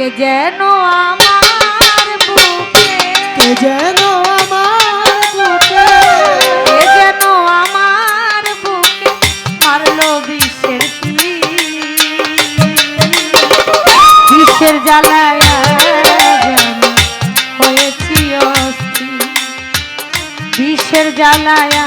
কে যেন আমার বুকে? কে যেন আমার বুকে? কে যেন আমার বুকে মারলো বিষের কি বিষের জ্বালায় বিষের জ্বালায়া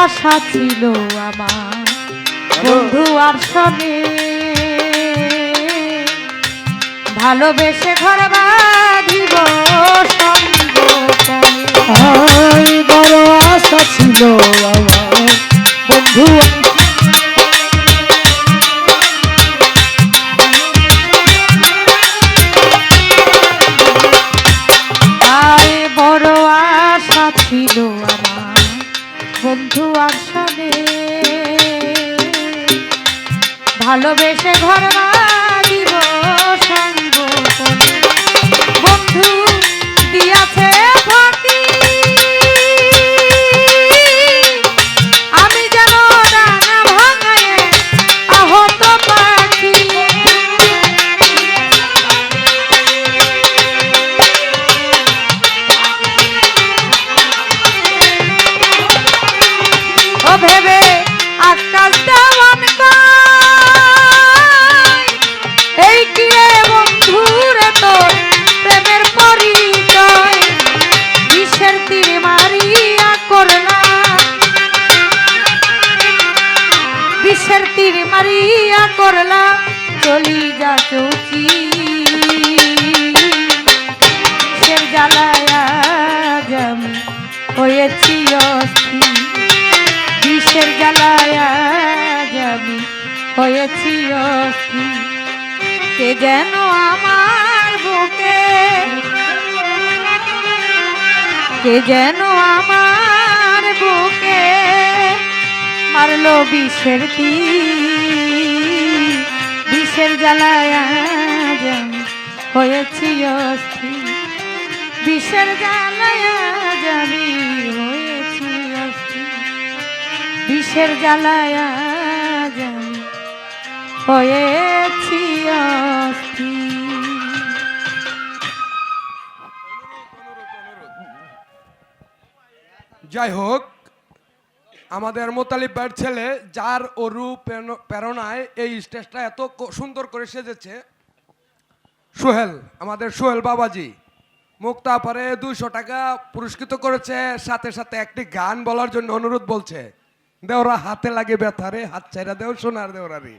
আশা ছিল আমার বন্ধু আর সনে ভালোবেসে ঘর বাঁধিব বড় আশা ছিল আমার বন্ধু বন্ধু আসলে ভালোবেসে ঘর দিব সঙ্গ ভেবে আকাশ দেওয়ান কয়, এই কি রে বন্ধুরে তোর প্রেমের পরিচয়? বিষের তীর মারিয়া করলা বিষের তীর মারিয়া করলা চলি যা চৌচি জ্বালায়া আমি হয়েছি অস্থির বিষের জ্বালায়া যাবি হয়েছি অস্থির কে যেন আমার বুকে, কে যেন আমার বুকে মারলো বিষের তীর। বিষের জ্বালায়া যাবি হয়েছি অস্থির বিষের জ্বালায়া হয়েছি অস্থির বিষের জ্বালায়া যাই হোক, আমাদের ভাইয়ের ছেলে, যার অরু প্রেরণ- প্রেরণায় এই স্টেজটা এত সুন্দর করে সেজেছে, সোহেল, আমাদের সোহেল বাবাজি। মুক্তা পরে দুইশো টাকা পুরস্কৃত করেছে, সাথে সাথে একটি গান বলার জন্য অনুরোধ বলছে। দেওরা হাতে লাগে ব্যথারে হাত ছাইরা দেও সোনার দেওরারি